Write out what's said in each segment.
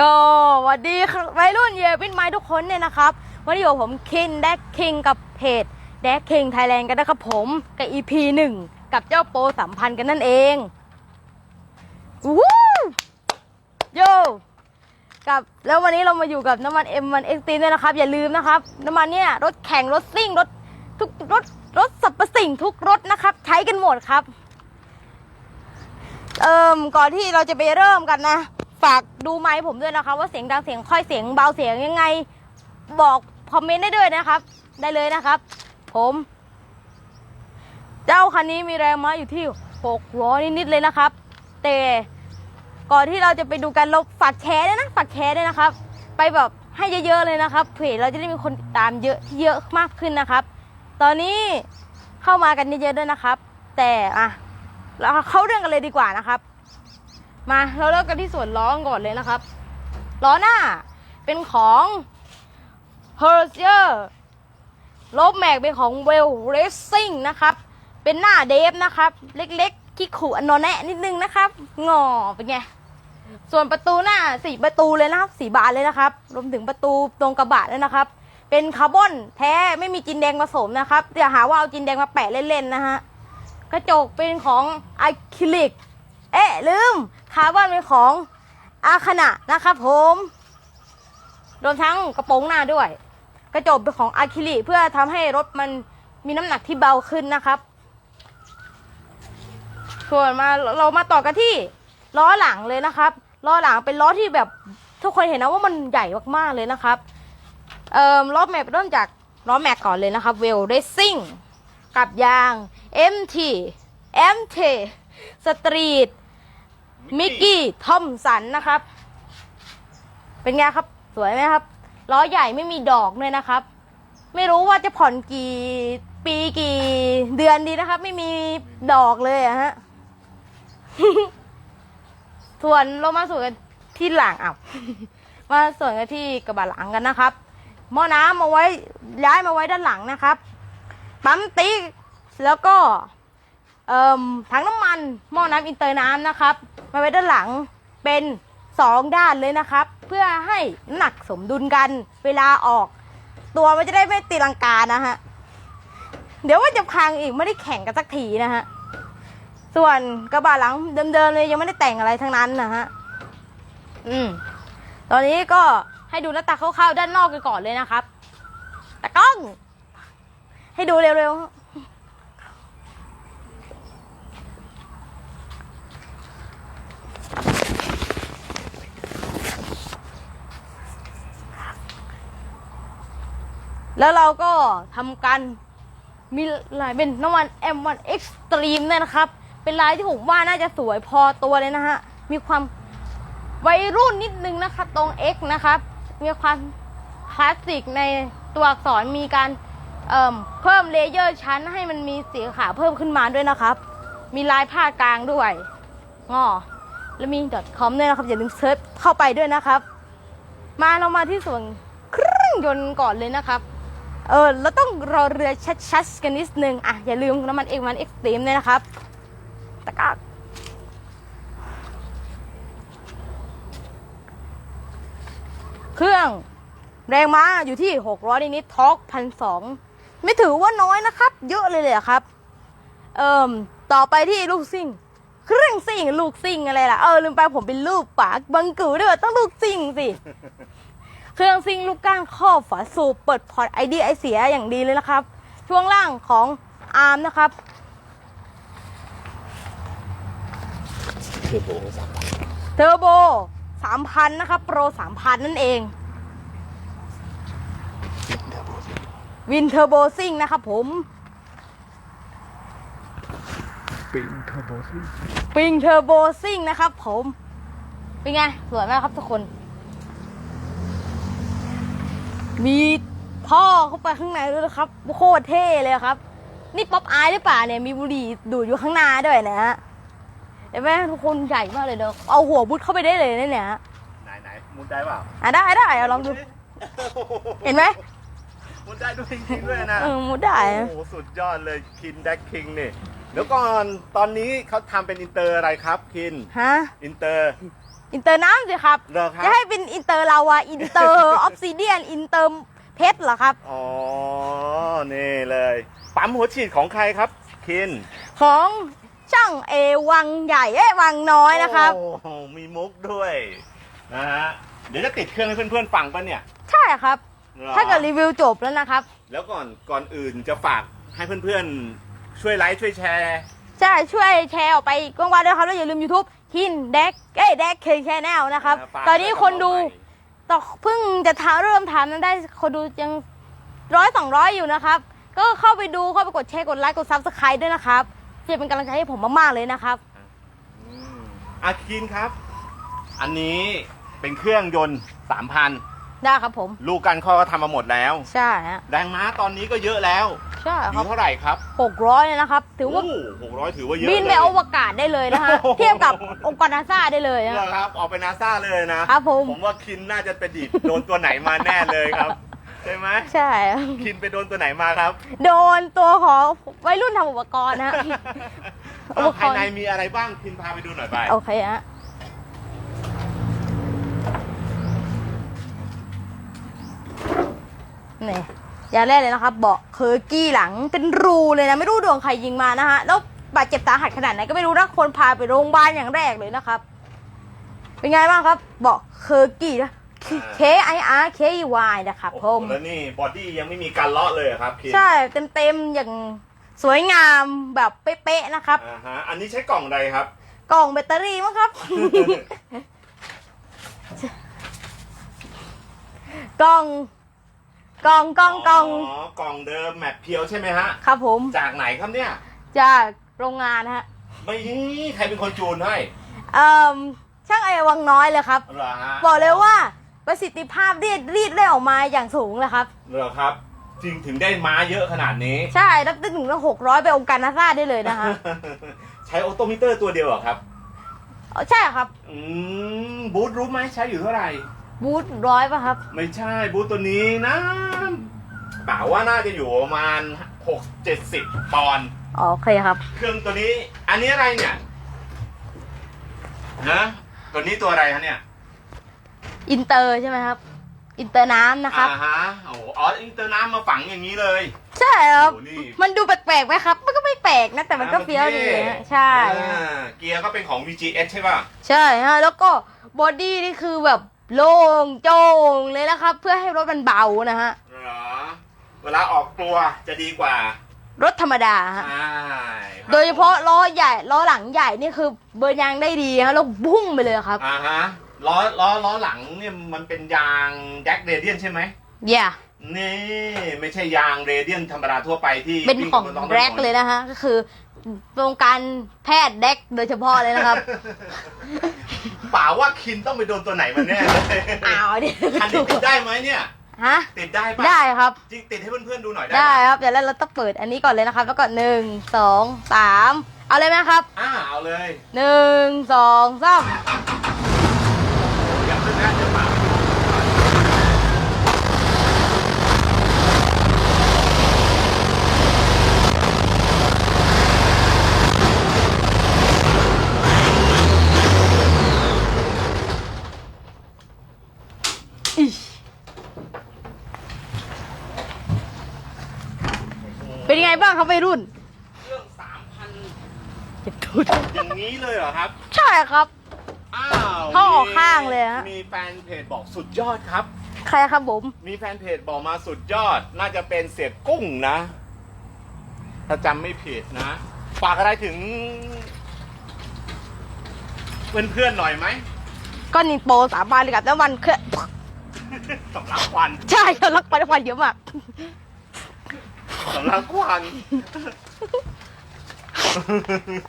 ก็สวัสดีครับวัยรุ่นเยวินไม้ทุกคนเนี่ยนะครับ วันนี้อยู่ผมคินแดกคิงกับเพจแดกคิงไทยแลนด์กันนะครับผมกับ EP หนึ่งกับเจ้าโปรสัมพันธ์กันนั่นเองวู้โยกับแล้ววันนี้เรามาอยู่กับน้ำมัน M1 X3 ด้วยนะครับ อย่าลืมนะครับ น้ำมันเนี่ยรถแข่งรถซิ่งรถทุกรถรถสรรพสิ่งทุกรถนะครับ ใช้กันหมดครับ เอ่มก่อนที่เราจะไปเริ่มกันนะ ฝากดูไมค์ผมด้วยนะคะ ว่าเสียงดังเสียงค่อยเสียงเบาเสียงยังไง บอกคอมเมนต์ได้ด้วยนะครับ ได้เลยนะครับ ผม เจ้าคันนี้มีแรงม้าอยู่ที่600นิดๆเลยนะครับ แต่ก่อนที่เราจะไปดูกันเราฝากแชร์ด้วยนะฝากแชร์ด้วยนะครับ ไปแบบให้เยอะๆเลยนะครับเพจเราจะได้มีคนติดตามเยอะที่เยอะมากขึ้นนะครับ ตอนนี้เข้ามากันเยอะๆด้วยนะครับ แต่อะเราเข้าเรื่องกันเลยดีกว่านะครับ มาเราเริ่มกันที่ส่วนล้อก่อนเลยนะครับ ล้อหน้าเป็นของ h e r z e r ลบแม็กเป็นของ Well Racing นะครับ เป็นหน้าเดฟนะครับ เล็กๆขี้ขู่อนนแนะนิดนึงนะครับ งอเป็นไง ส่วนประตูหน้าสี่ประตูเลยนะครับสีบานเลยนะครับ รวมถึงประตูตรงกระบะด้วยนะครับ เป็นคาร์บอนแท้ไม่มีจินแดงผสมนะครับอย่าหาว่าเอาจินแดงมาแปะเล่นๆนะฮะ กระจกเป็นของอะคริลิก เอ๊ะลืมคาร์บอนเป็นของอาคานะนะครับผมรวมทั้งกระโปรงหน้าด้วย กระจกเป็นของอะคริลิกเพื่อทำให้รถมันมีน้ำหนักที่เบาขึ้นนะครับ ส่วนมาเรามาต่อกันที่ล้อหลังเลยนะครับล้อหลังเป็นล้อที่แบบทุกคนเห็นนะว่ามันใหญ่มากๆเลยนะครับเอ่อล้อแม็กเริ่มจากล้อแม็กก่อนเลยนะครับเวลเรซซิ่งกับยาง MT MT Street มิกกี้ทอมสันนะครับ เป็นไงครับ สวยไหมครับล้อใหญ่ไม่มีดอกเลยนะครับ ไม่รู้ว่าจะผ่อนกี่ปีกี่เดือนดีนะครับ ไม่มีดอกเลยอะฮะส่วนเรามาส่วนกันที่หลังอะมาส่วนกันที่กระบะหลังกันนะครับหม้อน้ำมาไว้ย้ายมาไว้ด้านหลังนะครับปั๊มติ๊กแล้วก็ ถังน้ำมันหม้อน้ำอินเตอร์น้ำนะครับ มาไว้ด้านหลังเป็นสองด้านเลยนะครับ เพื่อให้น้ำหนักสมดุลกันเวลาออก ตัวมันจะได้ไม่ตีลังกานะฮะ เดี๋ยวว่าจะพังอีกไม่ได้แข่งกันสักทีนะฮะ ส่วนกระบะหลังเดิมๆเลยยังไม่ได้แต่งอะไรทั้งนั้นนะฮะ อืม ตอนนี้ก็ให้ดูหน้าตาคร่าวๆด้านนอกกันก่อนเลยนะครับตากล้อง ให้ดูเร็วๆ แล้วเราก็ทำการมีลายเป็นน้ำมัน M1 Extreme เนี่ยนะครับ เป็นลายที่ผมว่าน่าจะสวยพอตัวเลยนะฮะ มีความวัยรุ่นนิดนึงนะครับ ตรง X นะครับ มีความคลาสสิกในตัวอักษรมีการเเพิ่มเลเยอร์ชั้นให้มันมีสีขาวเพิ่มขึ้นมาด้วยนะครับ มีลายผ้ากลางด้วยงอแล้วมี .com ด้วยนะครับอย่าลืมเซิร์ชเข้าไปด้วยนะครับ มาเรามาที่ส่วนเครื่องยนต์ก่อนเลยนะครับ เออเราต้องรอเรือชัดๆกันนิดนึงอะอย่าลืมน้ำมันเอกมันเอ็กซ์ตรีมเลยนะครับตะกร้าเครื่องแรงม้าอยู่ที่ 600นิดๆทอกพันสองไม่ถือว่าน้อยนะครับ เยอะเลยเลยครับ เอ่มต่อไปที่ลูกซิ่ง เครื่องซิ่ง ลูกซิ่งอะไรล่ะ เออลืมไปผมเป็นลูกปากบังกูด้วยต้องลูกซิ่งสิ เครื่องซิ่งลูกก้านครอบฝาสูบเปิดพอร์ตไอดีไอเสียอย่างดีเลยนะครับ ช่วงล่างของอาร์มนะครับคือโบสามเทอร์โบ3,000นะครับ โปร3,000นั่นเองเดอร์โบสิวินเทอร์โบซิ่งนะครับผม ปิงเทอร์โบสิ ปิงเทอร์โบซิ่งนะครับผม เป็นไง สวยไหมครับทุกคน มีท่อเข้าไปข้างในด้วยนะครับโคตรเท่เลยครับ นี่ป๊อปอายหรือเปล่าเนี่ยมีบุหรี่ดูดอยู่ข้างหน้าด้วยนะฮะเห็นไหมทุกคนใหญ่มากเลยเนอะเอาหัวบุดเข้าไปได้เลยนะเนี่ยฮะไหนไหนมุดได้เปล่าอะได้ได้เอาลองดูเห็นไหมมุดได้ด้วยจริงๆด้วยนะเออมุดได้โอ้โหสุดยอดเลยคินแดกคิงนี่เดี๋ยวก่อนตอนนี้เขาทำเป็นอินเตอร์อะไรครับคินฮะอินเตอร์ อินเตอร์น้ำสิครับ เหรอครับจะให้เป็นอินเตอร์ลาวาอินเตอร์ ออฟซิเดียน อินเตอร์เพชรเหรอครับ อ๋อ นี่เลย ปั๊มหัวฉีดของใครครับ คิน ของช่างเอวังใหญ่เอ้ยวังน้อยนะครับ โอ้โหมีมุกด้วยนะฮะ เดี๋ยวจะติดเครื่องให้เพื่อนๆฟังปะเนี่ย ใช่ครับหรอถ้าเกิดรีวิวจบแล้วนะครับ แล้วก่อนก่อนอื่นจะฝากให้เพื่อนๆ ช่วยไลค์ช่วยแชร์ ใช่ ช่วยแชร์ออกไปกว้างๆด้วยครับ แล้วอย่าลืม YouTube ทินเด็กเอ้ยเด็กเคแชนแนลนะครับะฝากตอนนี้คนดูไว้กับน้องใหม่ต่อเพิ่งจะทาเริ่มทำนั้นได้คนดูยังร้อยสองร้อยอยู่นะครับ ก็เข้าไปดูเข้าไปกดแชร์กดไลค์กดซับสไครต์ด้วยนะครับจะเป็นกำลังใจให้ผมมากๆเลยนะครับ อืมอาคินครับ อันนี้เป็นเครื่องยนต์สามพันได้ครับผม ลูกกันข้อก็ทำมาหมดแล้ว ใช่ฮะ แรงม้าตอนนี้ก็เยอะแล้ว ใช่อครับยู่เท่าไหร่ครับหกร้อยเลยนะครับ ถือว่าหกร้อยถือว่าเยอะบินไปเลยอวกาศได้เลยนะฮะโอ้โหเทียบกับองค์กรนาซาได้เลยเหรนะอครับ ออกไปนาซาเลยนะครับผม ผมว่าคินน่าจะไปดีดโดนตัวไหนมาแน่เลยครับ ใช่ไหมใช่ คินไปโดนตัวไหนมาครับ โดนตัวของวัยรุ่นทำอุปกรณ์นะฮะ อุปกรณ์ ภายในมีอะไรบ้างคินพาไปดูหน่อยไปโอเคฮะนี่ อย่างแรกเลยนะครับเบาะเคอร์กี้หลังเป็นรูเลยนะไม่รู้ดวงใครยิงมานะฮะแล้วบาดเจ็บสาหัสขนาดไหนก็ไม่รู้นะคนพาไปโรงพยาบาลอย่างแรกเลยนะครับ เป็นไงบ้างครับเบาะเคอร์กี้นะ K I R K E Y นะครับโอ้ผโหมแล้วนี่บอดี้ยังไม่มีการเลาะเลยเหรอครับคินใช่เต็มๆอย่างสวยงามแบบเป๊ะๆนะครับอ่าฮะอันนี้ใช้กล่องใดครับ กล่องแบตเตอรี่มั้งครับ กล่อง กล่องกล่องกล่องอ๋อกล่องเดิมแมทเพียวใช่ไหมฮะ ครับผม จากไหนครับเนี่ย จากโรงงานนะฮะ ไม่ใครเป็นคนจูนให้เอ่อช่างไอวังน้อยเลยครับ เหรอฮะบอกเลยว่าประสิทธิภาพรีดรีดได้ออกมาอย่างสูงเลยครับ เหรอครับจริงถึงได้ม้าเยอะขนาดนี้ ใช่รับได้ถึงหกร้อยไปองค์การนาซาได้เลยนะฮะใช้ออโตมิเตอร์ตัวเดียวเหรอครับอ๋อใช่ครับ อืมบูทรู้ไหมใช้อยู่เท่าไหร่ บูทร้อยป่ะครับ ไม่ใช่บูทตัวนี้นะป่าว่าน่าจะอยู่ประมาณหกเจ็ดสิบปอนด์อ๋อโอเคครับ เครื่องตัวนี้ อันนี้อะไรเนี่ยนะตัวนี้ตัวอะไรฮะเนี่ยอินเตอร์ใช่ไหมครับ อินเตอร์น้ำนะครับ อ่าฮะโอ้โหอ๋ออินเตอร์น้ำมาฝังอย่างนี้เลย ใช่ครับ โอ้โหนี่ มันดูแปลกๆไหมครับ มันก็ไม่แปลกนะ แต่มันก็เฟี้ยวดีฮะใช่อ่าเกียร์ก็เป็นของ VGS ใช่ป่ะ ใช่ฮะแล้วก็บอดี้นี่คือแบบ โล่งโจ่งเลยนะครับ เพื่อให้รถมันเบานะฮะเหรอเวลาออกตัวจะดีกว่ารถธรรมดาฮะใช่ครับโดยเฉพาะล้อใหญ่ล้อหลังใหญ่นี่คือเบิร์นยางได้ดีฮะแล้วพุ่งไปเลยครับอ่าฮะล้อล้อล้อหลังเนี่ยมันเป็นยางแจ็คเรเดียนใช่ไหมอย่านี่ไม่ใช่ยางเรเดียนธรรมดาทั่วไปที่เป็นวิ่ของบนท้ถนน แร็กเลยนะฮะก็คือ วงการแพทย์แดกโดยเฉพาะเลยนะครับ ป่าว่าคินต้องไปโดนตัวไหนมาแน่เลยอ้าวดิคันนี้ติดได้ไหมเนี่ย ฮะ ติดได้ปะได้ครับ จริงติดให้เพื่อนๆดูหน่อยได้ได้ปะครับ เดี๋ยวเราต้องเปิดอันนี้ก่อนเลยนะครับ แล้วก็หนึ่งสองสามเอาเลยไหมครับ อ่าเอาเลยหนึ่งสองสาม อย่าเพิ่งนะเดี๋ยวป่าไปดู อิ๊ยเป็นยังไงบ้างครับวัยรุ่น เครื่องสามพัน เจ็บทุด อย่างนี้ เลยเหรอครับ ใช่ครับ อ้าวเข้าออกข้างเลยฮะ มีแฟนเพจบอกสุดยอดครับ ใครครับผม มีแฟนเพจบอกมาสุดยอด น่าจะเป็นเสียกุ้งนะ ถ้าจำไม่ผิดนะ ฝากอะไรถึง เพื่อนๆหน่อยไหม ก็นินโปรสามบานเลยกับน้ำมันเครื่องสำลักควัน ใช่เราลักไปควันเยอะมาก สำลักควัน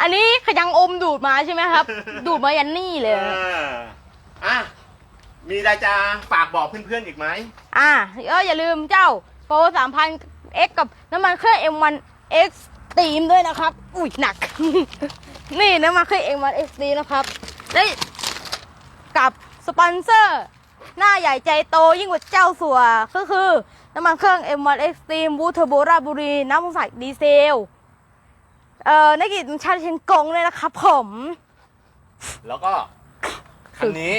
อันนี้ขยังอมดูดมาใช่ไหมครับ ดูดมายันนี่เลยเอออะมีอะไรจะฝากบอกเพื่อนๆอีกไหม อ่าก็อย่าลืมเจ้าโปรสามพัน X กับน้ำมันเครื่อง M1 X ตีมด้วยนะครับ อุ้ยหนัก นี่น้ำมันเครื่อง M1 X ตีนะครับและกับสปอนเซอร์ หน้าใหญ่ใจโตยิ่งกว่าเจ้าสัวก็คือ น้ำมันเครื่อง M1 Extreme บูเทอร์โบราชบุรี น้ำมันใสดีเซล เอ่อนักกิจชาติเชนกงเลยนะครับผม แล้วก็คคันนี้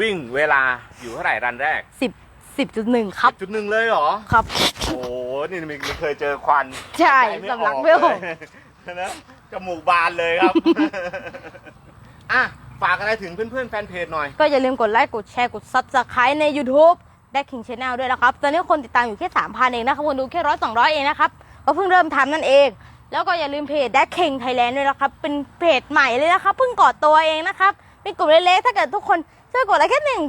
วิ่งเวลาอยู่เท่าไหร่รันแรกสิบสิบจุดหนึ่งครับ จุดหนึ่งเลยเหรอ ครับ โอ้โหนี่ไม่ไม่เคยเจอควันใช่ใจสำลักไม่ออกเลยนะจมูกบานเลยครับ อะ ฝากอะไรถึงเพื่อนๆ แฟนเพจหน่อย ก็อย่าลืมกดไลค์ กดแชร์ กด Subscribe ใน YouTube ได้ King Channel ด้วยนะครับ ตอนนี้คนติดตามอยู่แค่3,000เองนะครับ คนดูแค่ร้อยสองร้อยเองนะครับ ก็เพิ่งเริ่มทำนั่นเอง แล้วก็อย่าลืมเพจ d a ค King Thailand ด้วยนะครับ เป็นเพจใหม่เลยนะครับเพิ่งก่อตัวเองนะครับเป็นกลุ่มเล็กๆถ้าเกิดทุกคนช่วยกดไลค์แค่หนึ่ง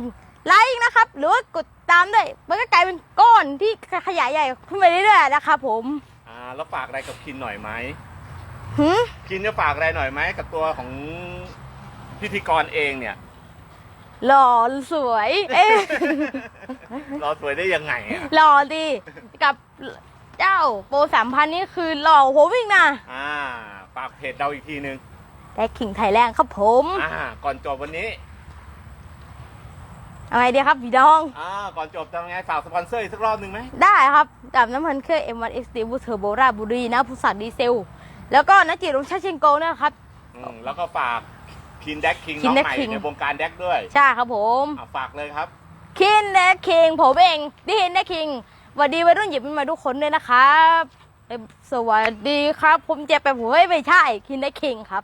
ไลค์นะครับ หรือว่ากดตามด้วยมันก็กลายเป็นก้อนที่ขยายใหญ่ขึ้นไปเรื่อยๆนะครับผมอ่าแล้วฝากอะไรกับคินหน่อยไหมหืมคินจะฝากอะไรหน่อยไหมกับตัวของพิธีกรเองเนี่ยหล่อสวย เอ๊ะเราสวยได้ยังไงอะหล่อดีกับ เจ้าโปรสามพันนี่คือหล่อหัววิ่งนะอ่าฝากเพจเราอีกทีนึงแต่ขิงไทยแลนด์ครับผมอ่าก่อนจบวันนี้เอาไงดีครับพี่น้องอ่าก่อนจบทำไงฝากสปอนเซอร์อีกสักรอบหนึ่งไหมได้ครับกับน้ำมันเครื่อง M1 X t บูเทอร์โบราชบุรีนะผู้สัตว์ดีเซล แล้วก็นักจิตรงชาติเชงโกนะครับ อืมแล้วก็ฝากคินแดกคิง Kin น้อง Dak ใหม่ King ในวงการแดกด้วยใช่ครับผม อ่าฝากเลยครับ คินแดกคิงผมเองดินแดกคิง สวัสดีวัยรุ่นหยิบมาทุกคนด้วยนะครับ สวัสดีครับ ผมเจ็บไปผมเฮ้ยไม่ใช่ คินได้คิงครับ